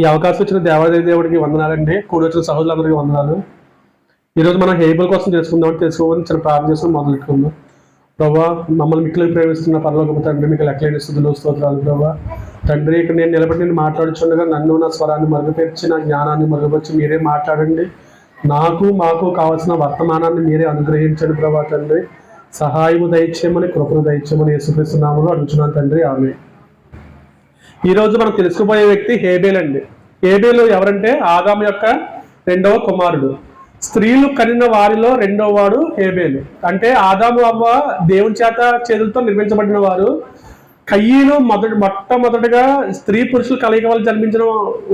ఈ అవకాశం ఇచ్చిన దేవాదేవి దేవుడికి వందనాలండి. కూడి వచ్చిన సహోదరులందరికీ వందనాలు. ఈరోజు మనం హేబుల్ కోసం తెలుసుకుందాం తెలుసుకోవాలని చిన్న ప్రార్థన చేసుకుని మొదలెట్టుకుందాం ప్రభా మమ్మల్ని మిక్కులకు ప్రేమిస్తున్న పరలోక తండ్రి మీకు లెక్కలేని స్థుతులు స్తోత్రాలు ప్రభా. తండ్రి ఇక్కడ నేను నిలబడి నేను మాట్లాడుచుండగా నన్ను నా స్వరాన్ని మరుగుపరిచి నా జ్ఞానాన్ని మరుగుపరిచి మీరే మాట్లాడండి. నాకు మాకు కావాల్సిన వర్తమానాన్ని మీరే అనుగ్రహించండి ప్రభా తండ్రి. సహాయము దయచేయమని కృపను దయచేయమని యేసుక్రీస్తునామలో అడుగుతున్నాను తండ్రి. ఆమె ఈ రోజు మనం తెలుసుకుపోయే వ్యక్తి హేబేల్ అండి. హేబేలు ఎవరంటే? ఆదాము యొక్క రెండవ కుమారుడు. స్త్రీలు కనిన వారిలో రెండవ వాడు హేబేలు. అంటే ఆదాము అవ్వ దేవుని చేత చేతులతో నిర్మించబడిన వారు. కయ్యను మొదటి మొట్టమొదటిగా స్త్రీ పురుషులు కలయిక వల్ల జన్మించిన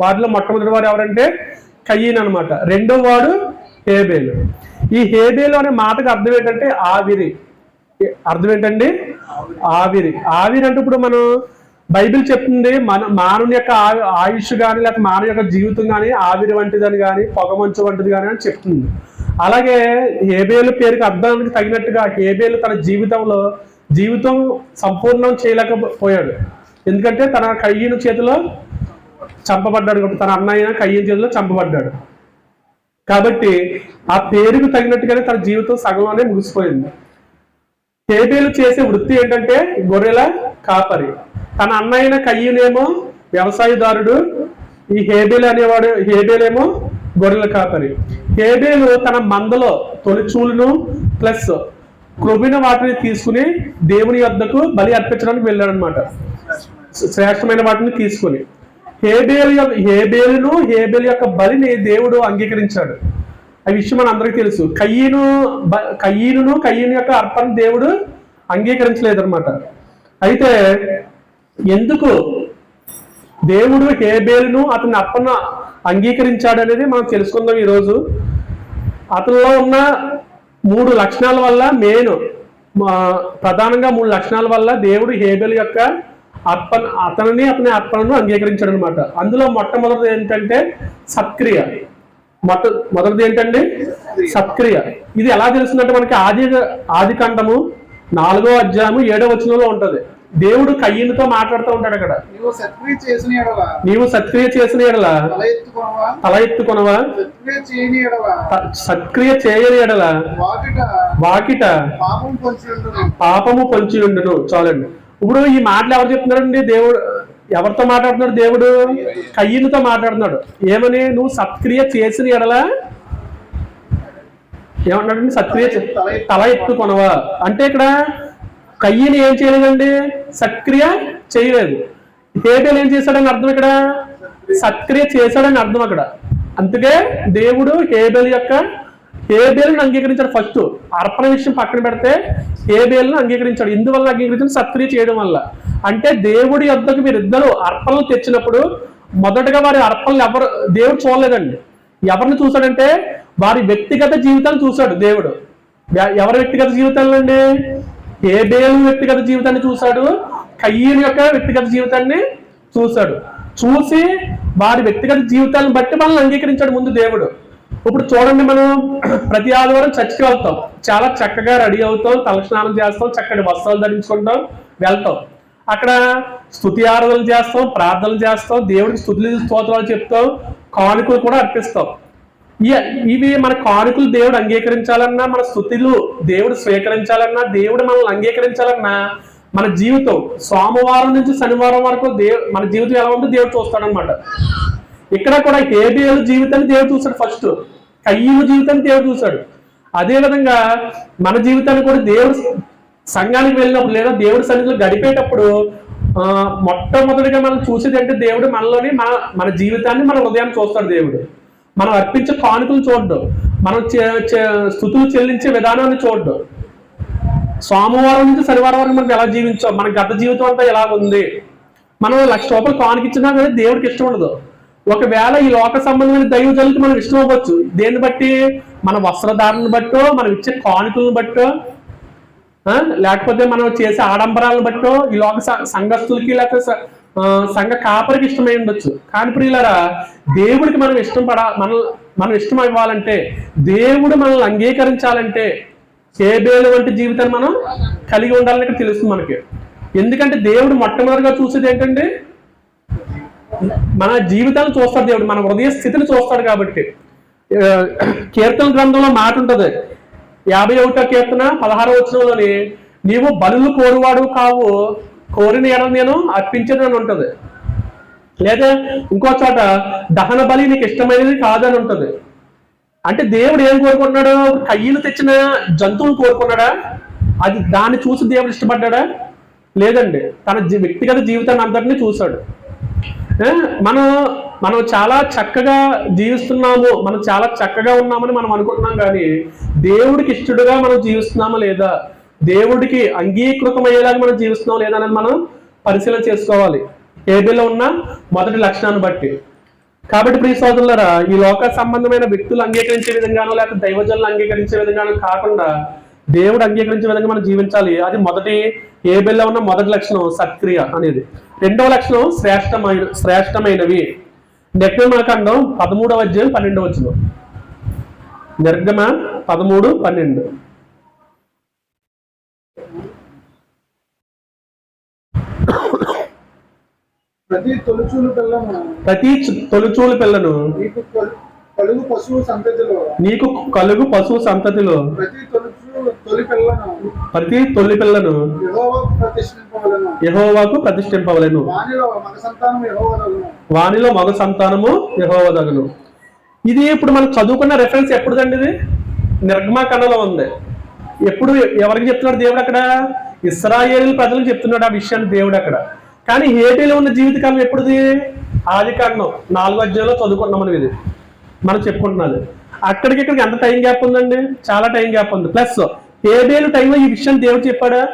వారిలో మొట్టమొదటి వారు ఎవరంటే? కయ్యన్ అనమాట రెండవ వాడు హేబేలు. ఈ హేబేలు అనే మాటకు అర్థం ఏంటంటే ఆవిరి. అర్థం ఏంటండి? ఆవిరి. ఆవిరి అంటే ఇప్పుడు మనం బైబిల్ చెప్తుంది మన మానవుని యొక్క ఆయుష్ కానీ లేక మానవ యొక్క జీవితం కానీ ఆవిరి వంటిదని కానీ పొగమంచు వంటిది కానీ అని చెప్తుంది. అలాగే హేబేలు పేరుకి అర్థానికి తగినట్టుగా హేబేలు తన జీవితంలో జీవితం సంపూర్ణం చేయలేకపోయాడు. ఎందుకంటే తన కయ్యను చేతిలో చంపబడ్డాడు కాబట్టి తన అన్నయ్య కయ్యని చేతిలో చంపబడ్డాడు. కాబట్టి ఆ పేరుకు తగినట్టుగానే తన జీవితం సగంలోనే ముగిసిపోయింది. హేబేలు చేసే వృత్తి ఏంటంటే గొర్రెల కాపరి. తన అన్నయ్యన కయ్యనేమో వ్యవసాయదారుడు ఈ హేబేల్ అనేవాడు హేబేలేమో గొర్రెల కాపరి. హేబేలు తన మందలో తొలిచూలును ప్లస్ క్రొబిన వాటిని తీసుకుని దేవుని యొద్దకు బలి అర్పించడానికి వెళ్ళాడనమాట శ్రేష్టమైన వాటిని తీసుకుని. హేబేలు హేబేలును హేబేలు యొక్క బలిని దేవుడు అంగీకరించాడు. ఆ విషయం మన అందరికీ తెలుసు. కయ్యను బ- కయ్యను యొక్క అర్పణ దేవుడు అంగీకరించలేదన్నమాట. అయితే ఎందుకు? దేవుడు హేబేలును అతని అప్పన అంగీకరించాడు అనేది మనం తెలుసుకుందాం ఈరోజు. అతనిలో ఉన్న మూడు లక్షణాల వల్ల మెయిన్ ప్రధానంగా మూడు లక్షణాల వల్ల దేవుడు హేబెల్ యొక్క అర్పణ అతనిని అతని అర్పణను అంగీకరించాడు అనమాట అందులో మొట్టమొదటిది ఏంటంటే సత్క్రియ. మొట్ట మొదటిది ఏంటండి? సత్క్రియ. ఇది ఎలా తెలుస్తుందంటే మనకి ఆది ఆది కాండము నాలుగో అధ్యాయము ఏడో వచనంలో ఉంటుంది. దేవుడు కయ్యనుతో మాట్లాడుతూ ఉంటాడు అక్కడ. నీవు సత్క్రియ చేసిన ఎడల. తల ఎత్తుకొనవా? సత్క్రియ చేయని ఎడల. వాకిట. పాపము పొంచి ఉండును. చాలండి. ఇప్పుడు ఈ మాటలు ఎవరు చెప్తున్నారండి? దేవుడు ఎవరితో మాట్లాడుతున్నాడు దేవుడు? కయ్యనుతో మాట్లాడుతున్నాడు. ఏమని? నువ్వు సత్క్రియ చేసిన ఎడల? ఏమన్నాడండి సత్క్రియ తల ఎత్తుకొనవా? అంటే ఇక్కడ కయ్యని ఏం చేయలేదండి? సక్రియ చేయలేదు. హేబెల్ ఏం చేశాడని అర్థం ఇక్కడ సక్రియ చేశాడని అర్థం అక్కడ. అందుకే దేవుడు హేబెల్ యొక్క హేబేల్ని అంగీకరించాడు ఫస్ట్. అర్పణ విషయం పక్కన పెడితే హేబేల్ని అంగీకరించాడు. ఎందువల్ల అంగీకరించాడు? సక్రియ చేయడం వల్ల. అంటే దేవుడి యొద్దకు మీరు ఇద్దరు అర్పణలు తెచ్చినప్పుడు మొదటగా వారి అర్పణలు ఎవరు దేవుడు చూడలేదండి. ఎవరిని చూశాడంటే వారి వ్యక్తిగత జీవితాన్ని చూశాడు దేవుడు. ఎ- ఎవరి వ్యక్తిగత జీవితాలు అండి హేబేలు వ్యక్తిగత జీవితాన్ని చూశాడు? కయ్యని యొక్క వ్యక్తిగత జీవితాన్ని చూశాడు. చూసి వారి వ్యక్తిగత జీవితాలను బట్టి మనల్ని అంగీకరించాడు ముందు దేవుడు. ఇప్పుడు చూడండి మనం ప్రతి ఆదివారం చర్చికి వెళ్తాం. చాలా చక్కగా రెడీ అవుతాం తలస్నానం చేస్తాం చక్కటి వస్త్రాలు ధరించుకుంటాం వెళ్తాం. అక్కడ స్తుతి ఆరాధనలు చేస్తాం ప్రార్థనలు చేస్తాం దేవుడికి స్థుతులు స్తోత్రాలు చెప్తాం కానుకలు కూడా అర్పిస్తాం. ఇవి మన కానుకలు దేవుడు అంగీకరించాలన్నా మన స్థుతులు దేవుడు స్వీకరించాలన్నా దేవుడు మనల్ని అంగీకరించాలన్నా మన జీవితం సోమవారం నుంచి శనివారం వరకు దేవు మన జీవితం ఎలా ఉందో దేవుడు చూస్తాడనమాట. ఇక్కడ కూడా ఏబిఎల్ జీవితాన్ని దేవుడు చూశాడు ఫస్ట్. కయ్యూరు జీవితాన్ని దేవుడు చూశాడు అదే విధంగా మన జీవితాన్ని కూడా దేవుడు సంఘానికి వెళ్ళినప్పుడు లేదా దేవుడి సన్నిధిలో గడిపేటప్పుడు ఆ, మొట్టమొదటిగా మనం చూసేది అంటే దేవుడు మనలోని మన మన జీవితాన్ని మన ఉదయం చూస్తాడు దేవుడు. మనం అర్పించే కానుకలు చూడడం. మనం చే- స్థుతులు చెల్లించే విధానాన్ని చూడడం. సోమవారం నుంచి శనివారం వరకు మనం ఎలా జీవించాం? మన గత జీవితం అంతా ఎలా ఉంది? మనం లక్ష రూపాయలు కానుకిచ్చినా కానీ దేవుడికి ఇష్టం ఉండదు. ఒకవేళ ఈ లోక సంబంధమైన దైవజనులకి మనం ఇష్టం అవ్వచ్చు. దేన్ని బట్టి? మన వస్త్రధారణను బట్టో మనం ఇచ్చే కానుకలను బట్టో లేకపోతే మనం చేసే ఆడంబరాలను బట్టో ఈ లోక సంఘస్తులకి సంఘస్థులకి లేకపోతే సంఘ కాపరికి ఇష్టమై ఉండొచ్చు. కానీ ప్రియులరా దేవుడికి మనం ఇష్టం పడ మన మనం ఇష్టం ఇవ్వాలంటే దేవుడు మనల్ని అంగీకరించాలంటే చేబేలు వంటి జీవితాన్ని మనం కలిగి ఉండాలని ఇక్కడ తెలుస్తుంది మనకి. ఎందుకంటే దేవుడు మొట్టమొదటిగా చూసేది ఏంటంటే మన జీవితాన్ని చూస్తాడు దేవుడు మన హృదయ స్థితిని చూస్తాడు కాబట్టి. కీర్తన గ్రంథంలో మాట ఉంటుంది. యాభై ఒకటో కీర్తన పదహారో వచనంలోని నీవు బలులు కోరువాడు కావు కోరిన ఎడ నేను అర్పించదని ఉంటుంది. లేదా ఇంకో చోట దహన బలి నీకు ఇష్టమైనది కాదని ఉంటుంది. అంటే దేవుడు ఏం కోరుకుంటున్నాడు? కయ్యలు తెచ్చిన జంతువులు కోరుకున్నాడా? అది దాన్ని చూసి దేవుడు ఇష్టపడ్డాడా? లేదండి. తన వ్యక్తిగత జీవితాన్ని అందరినీ చూశాడు. మనం మనం చాలా చక్కగా జీవిస్తున్నాము. మనం చాలా చక్కగా ఉన్నామని మనం అనుకుంటున్నాం కానీ దేవుడికి ఇష్టడుగా మనం జీవిస్తున్నామా లేదా? దేవుడికి అంగీకృతమయ్యేలాగా మనం జీవిస్తున్నాం లేదా అనేది మనం పరిశీలన చేసుకోవాలి. ఏబిలో ఉన్న మొదటి లక్షణాన్ని బట్టి. కాబట్టి ప్రియ సోదరులరా ఈ లోక సంబంధమైన వ్యక్తులు అంగీకరించే విధంగానో లేకపోతే దైవజనులు అంగీకరించే విధంగానో కాకుండా దేవుడు అంగీకరించే విధంగా మనం జీవించాలి అది మొదటి ఏబిల్లో ఉన్న మొదటి లక్షణం సత్క్రియ అనేది. రెండవ లక్షణం శ్రేష్టమైన శ్రేష్టమైనవి. నిర్గమకాండం పదమూడవ అధ్యాయం పన్నెండవ వచ్చిన నిర్గమ పదమూడు పన్నెండు. ప్రతి తొలుచూలు పిల్లను ప్రతి తొలిచూలు పిల్లను నీకు కొలు- కలుగు పశువు సంతతిలో. నీకు కలుగు పశువు సంతతిలో. ప్రతి తొలి పిల్లను ప్రతి తొలి పిల్లను యెహోవాకు ప్రతిష్ఠింపవలను. యహోవాకు ప్రతిష్ఠింపవలెను. వానిలో మగ సంతానం యెహోవాను వానిలో మగ సంతానము యహోవదగును ఇది ఇప్పుడు మనం చదువుకున్న రెఫరెన్స్ ఎప్పుడుదండి ఇది? నిర్గమాకాండలో ఉంది. ఎప్పుడు ఎవరికి చెప్తున్నాడు దేవుడు అక్కడ? ఇస్రాయేల్ ప్రజలకు చెప్తున్నాడు ఆ విషయాన్ని దేవుడు అక్కడ. కానీ ఏటీలో ఉన్న జీవితకాలం ఎప్పుడుది? ఆది కారణం నాలుగో అధ్యాయంలో చదువుకుంటున్నాం మనం ఇది. మనం చెప్పుకుంటున్నది. అక్కడికి ఇక్కడికి ఎంత టైం గ్యాప్ ఉందండి? చాలా టైం గ్యాప్ ఉంది. ప్లస్ ఏబేలు టైంలో ఈ విషయం దేవుడు చెప్పాడా?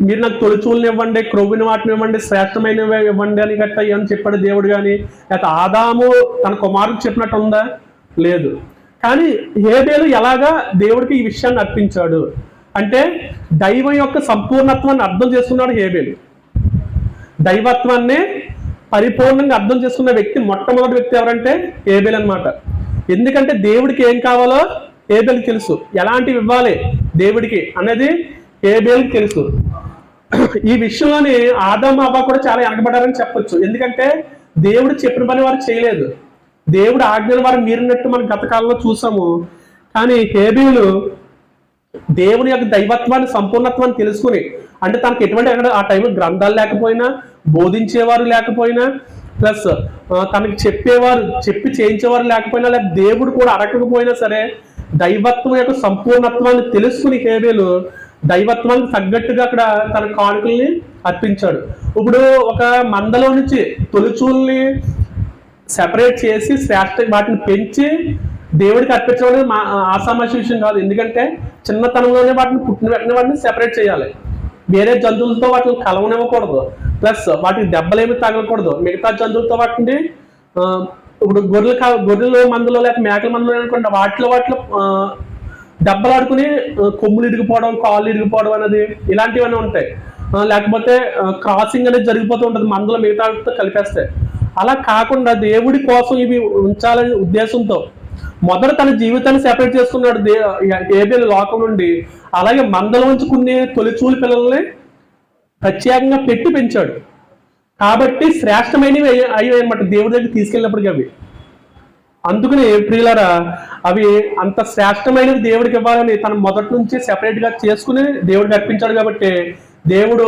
మీరు నాకు తొలిచూలను ఇవ్వండి క్రొవ్విన వాటిని ఇవ్వండి శ్రేష్టమైనవి ఇవ్వండి అని గట్ట ఏమని చెప్పాడు దేవుడు కానీ లేకపోతే ఆదాము తన కుమారుడు చెప్పినట్టు ఉందా? లేదు. కానీ ఏబేలు ఎలాగా దేవుడికి ఈ విషయాన్ని అర్పించాడు? అంటే దైవం యొక్క సంపూర్ణత్వాన్ని అర్థం చేసుకున్నాడు హేబేలు దైవత్వాన్ని పరిపూర్ణంగా అర్థం చేసుకున్న వ్యక్తి మొట్టమొదటి వ్యక్తి ఎవరంటే ఏబెల్ అనమాట ఎందుకంటే దేవుడికి ఏం కావాలో ఏబెల్కి తెలుసు. ఎలాంటివి ఇవ్వాలి దేవుడికి అనేది ఏబేల్కి తెలుసు. ఈ విషయంలోని ఆదాం అబ్బా కూడా చాలా వెనకబడ్డారని చెప్పొచ్చు. ఎందుకంటే దేవుడు చెప్పిన పని వారు చేయలేదు. దేవుడు ఆజ్ఞల వారు మీరినట్టు మనం గతకాలంలో చూసాము. కానీ హేబీలు దేవుని యొక్క దైవత్వాన్ని సంపూర్ణత్వాన్ని తెలుసుకుని అంటే తనకి ఎటువంటి అక్కడ ఆ టైంలో గ్రంథాలు లేకపోయినా బోధించేవారు లేకపోయినా ప్లస్ తనకి చెప్పేవారు చెప్పి చేయించేవారు లేకపోయినా లేక దేవుడు కూడా అడగకపోయినా సరే దైవత్వం యొక్క సంపూర్ణత్వాన్ని తెలుసుకుని హేబేలు దైవత్వానికి తగ్గట్టుగా అక్కడ తన కానుకల్ని అర్పించాడు. ఇప్పుడు ఒక మందలో నుంచి తొలిచూల్ని సెపరేట్ చేసి శ్రేష్ఠ వాటిని పెంచి దేవుడికి అర్పించడం అనేది మా ఆసామాషి విషయం కాదు. ఎందుకంటే చిన్నతనంలోనే వాటిని పుట్టిన వెంటనే వాటిని సెపరేట్ చేయాలి. వేరే జంతువులతో వాటిని కలవనివ్వకూడదు. ప్లస్ వాటికి దెబ్బలేమి తగలకూడదు. మిగతా జంతువులతో వాటిని ఇప్పుడు గొర్రెలు కా గొర్రెల మందులో లేక మేకల మందులో అనుకుంటే వాటిలో వాటిలో దెబ్బలు ఆడుకుని కొమ్ములు ఇరిగిపోవడం కాళ్ళు ఇరిగిపోవడం అనేది ఇలాంటివన్నీ ఉంటాయి. లేకపోతే క్రాసింగ్ అనేది జరిగిపోతూ ఉంటుంది. మందులు మిగతా కలిపేస్తాయి అలా కాకుండా దేవుడి కోసం ఇవి ఉంచాలనే ఉద్దేశంతో మొదట తన జీవితాన్ని సెపరేట్ చేసుకున్నాడు దే ఏబేలు లోకం నుండి. అలాగే మందలో ఉంచుకునే తొలిచూలు పిల్లల్ని ప్రత్యేకంగా పెట్టి పెంచాడు. కాబట్టి శ్రేష్టమైనవి అయ్యాయి అనమాట దేవుడి దగ్గర తీసుకెళ్ళినప్పటికీ అవి. అందుకని ప్రియులరా అవి అంత శ్రేష్టమైనవి దేవుడికి ఇవ్వాలని తన మొదటి నుంచి సెపరేట్గా చేసుకుని దేవుడికి అర్పించాడు కాబట్టి దేవుడు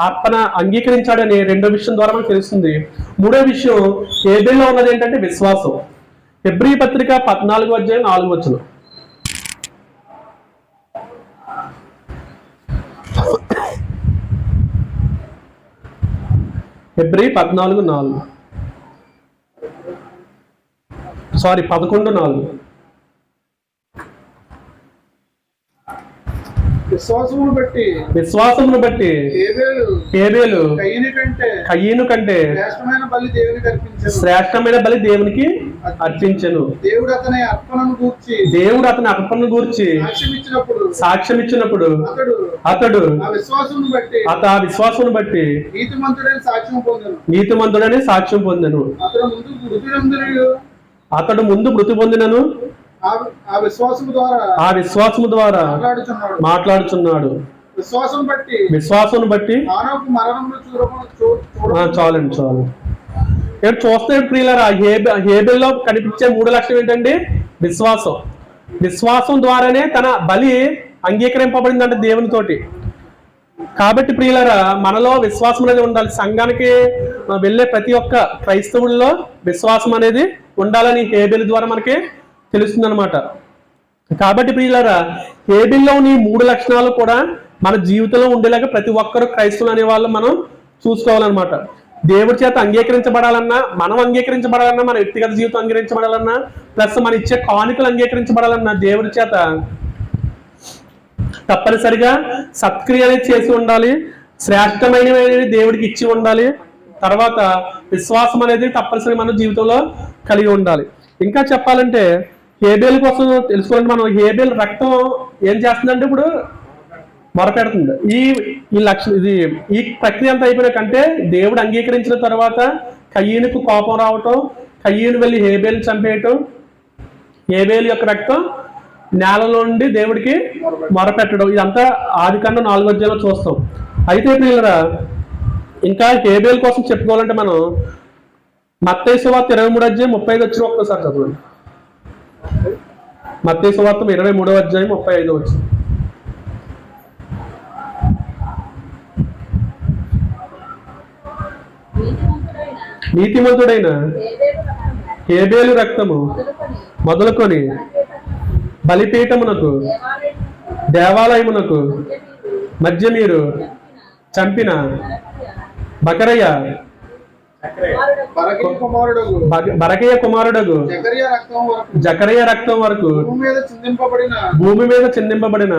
అర్పణ అంగీకరించాడని రెండో విషయం ద్వారా మనకు తెలుస్తుంది. మూడో విషయం ఏబేలో ఉన్నది ఏంటంటే విశ్వాసం. హెబ్రి పత్రిక పద్నాలుగు అధ్యాయం నాలుగు వచ్చిన హెబ్రీ పద్నాలుగు నాలుగు. సారీ పదకొండు నాలుగు. విశ్వాసమును బట్టి విశ్వాసమును బట్టి ఏబేలు కయ్యని కంటే శ్రేష్టమైన బలి దేవునికి అర్పించను. శ్రేష్టమైన బలి దేవునికి అర్పించెను. దేవుడు అతని అర్పణను గూర్చి దేవుడు అతని అర్పణను గూర్చి సాక్ష్యం ఇచ్చినప్పుడు సాక్ష్యం ఇచ్చినప్పుడు అతడు అతడు ఆ విశ్వాసమును బట్టి అత ఆ విశ్వాసమును బట్టి నీతిమంతుడైన సాక్ష్యం పొందను. నీతిమంతుడని సాక్ష్యం పొందెను. అతడు ముందు మృతి నందున అతడు ముందు మృతి పొందినను. ఆ విశ్వాసము ద్వారా ఆ విశ్వాసము ద్వారా మాట్లాడుచున్నాడు. విశ్వాసం బట్టి విశ్వాసం బట్టి మానవకు మరణంలో చూడకుండా చూ- ఆ, చూడ చాలండి చాలు. ఇక్కడ చూస్తే ప్రియులరా హేబె హేబెల్లో కనిపించే మూడు లక్షణం ఏంటండి? విశ్వాసం. విశ్వాసం ద్వారానే తన బలి అంగీకరింపబడిందంటే దేవునితోటి. కాబట్టి ప్రియులరా మనలో విశ్వాసం అనేది ఉండాలి. సంఘానికి వెళ్ళే ప్రతి ఒక్క క్రైస్తవుల్లో విశ్వాసం అనేది ఉండాలని హేబెల్ ద్వారా మనకి తెలుస్తుంది అనమాట కాబట్టి ప్రియులరా ఏబిల్లోని మూడు లక్షణాలు కూడా మన జీవితంలో ఉండేలాగా ప్రతి ఒక్కరు క్రైస్తవులు అనే వాళ్ళు మనం చూసుకోవాలన్నమాట. దేవుడి చేత అంగీకరించబడాలన్నా మనం అంగీకరించబడాలన్నా మన వ్యక్తిగత జీవితం అంగీకరించబడాలన్నా ప్లస్ మన ఇచ్చే కానుకలు అంగీకరించబడాలన్నా దేవుడి చేత తప్పనిసరిగా సత్క్రియ అనేది చేసి ఉండాలి శ్రేష్టమైనవి దేవుడికి ఇచ్చి ఉండాలి తర్వాత విశ్వాసం అనేది తప్పనిసరిగా మన జీవితంలో కలిగి ఉండాలి. ఇంకా చెప్పాలంటే హేబేల్ కోసం తెలుసుకోవాలంటే మనం హేబేల్ రక్తం ఏం చేస్తుందంటే ఇప్పుడు మొరపెడుతుంది. ఈ ఈ లక్ష ఇది ఈ ప్రక్రియ అంతా అయిపోయినాకంటే దేవుడు అంగీకరించిన తర్వాత కయ్యనుకు కోపం రావటం కయ్యను వెళ్ళి హేబేలు చంపేయటం హేబేలు యొక్క రక్తం నేలలో నుండి దేవుడికి మొరపెట్టడం. ఇదంతా ఆది కన్నా నాలుగో అధ్యాయంలో చూస్తాం. అయితే ప్రియులరా ఇంకా హేబేల్ కోసం చెప్పుకోవాలంటే మనం మత్తయి తిరవై ఇరవై మూడు అధ్యాయం ముప్పై ఐదు వచ్చిన ఒక్కసారి చదవండి. మత్తే సువార్త ఇరవై మూడవ అధ్యాయం ముప్పై ఐదు వచ్చింది నీతిమంతుడైన హేబేలు రక్తము మొదలుకొని బలిపీఠమునకు దేవాలయమునకు మధ్య మీరు చంపిన బకరయ్య బరకయ్య కుమారుడగు. జకర్య రక్తం వరకు. జకరయ్య రక్తం వరకు. భూమి మీద చిందింపబడిన.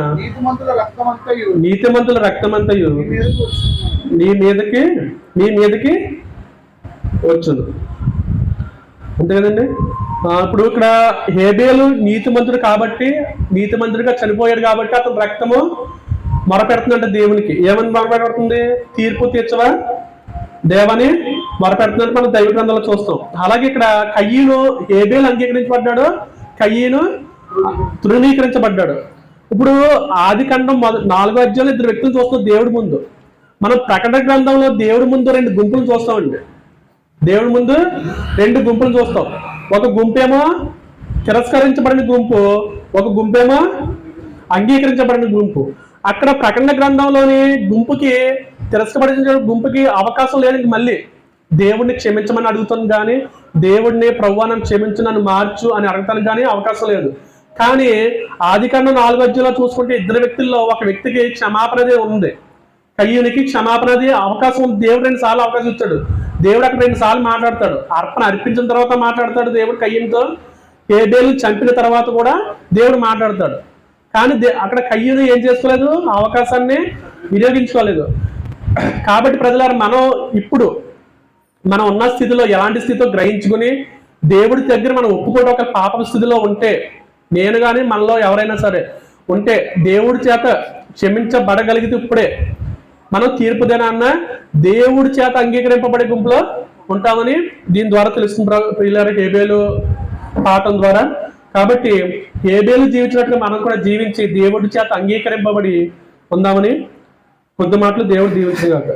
నీతిమంతుల రక్తమంతయు. నీ మీదకి నీ మీదకి వచ్చును. అంతే కదండి? ఇప్పుడు ఇక్కడ హేబేలు నీతిమంతుడు కాబట్టి నీతిమంతుడిగా చనిపోయాడు కాబట్టి అతని రక్తము మొరపెడుతుందంట దేవునికి. ఏమని మొరపెడుతుంది? తీర్పు తీర్చవా? దేవని మొరపెడుతున్నట్టు మనం దైవ గ్రంథంలో చూస్తాం. అలాగే ఇక్కడ కయ్యను హేబేలు అంగీకరించబడ్డాడు. కయ్యను తృణీకరించబడ్డాడు. ఇప్పుడు ఆది ఖండం నాలుగో అధ్యాయంలో ఇద్దరు వ్యక్తులు చూస్తాం దేవుడి ముందు. మనం ప్రకటన గ్రంథంలో దేవుడి ముందు రెండు గుంపులు చూస్తామండి. దేవుడి ముందు రెండు గుంపులు చూస్తాం. ఒక గుంపేమో తిరస్కరించబడిన గుంపు ఒక గుంపేమో అంగీకరించబడిన గుంపు. అక్కడ ప్రకటన గ్రంథంలోని గుంపుకి తిరస్కరించిన గుంపుకి అవకాశం లేదు మళ్ళీ. దేవుడిని క్షమించమని అడుగుతాను కానీ దేవుడిని ప్రవ్వానం క్షమించు నన్ను మార్చు అని అడగటానికి కానీ అవకాశం లేదు. కానీ ఆది కన్నా నాలుగు అధ్యాయంలో చూసుకుంటే ఇద్దరు వ్యక్తుల్లో ఒక వ్యక్తికి క్షమాపణ ఉంది. కయ్యూనికి క్షమాపణది అవకాశం ఉంది. దేవుడు రెండు సార్లు అవకాశం ఇచ్చాడు. దేవుడు అక్కడ రెండు సార్లు మాట్లాడతాడు. అర్పణ అర్పించిన తర్వాత మాట్లాడతాడు దేవుడు కయ్యంతో హేబేలు చంపిన తర్వాత కూడా దేవుడు మాట్లాడతాడు. కానీ దే- అక్కడ కయ్యూరు ఏం చేసుకోలేదు ఆ అవకాశాన్ని వినియోగించుకోలేదు. కాబట్టి ప్రజలారు మనం ఇప్పుడు మనం ఉన్న స్థితిలో ఎలాంటి స్థితిలో గ్రహించుకుని దేవుడి దగ్గర మనం ఒప్పుకోవడం ఒక పాప స్థితిలో ఉంటే నేను కానీ మనలో ఎవరైనా సరే ఉంటే దేవుడి చేత క్షమించబడగలిగితే ఇప్పుడే మనం తీర్పు దినాన్న దేవుడి చేత అంగీకరింపబడే గుంపులో ఉంటామని దీని ద్వారా తెలుస్తుంది. ప్ర- ప్రియులారా పాఠం ద్వారా కాబట్టి ఏబేలు జీవించినట్లు మనం కూడా జీవించి దేవుడి చేత అంగీకరింపబడి ఉందామని కొద్ది మాటలు దేవుడు దీవించగాక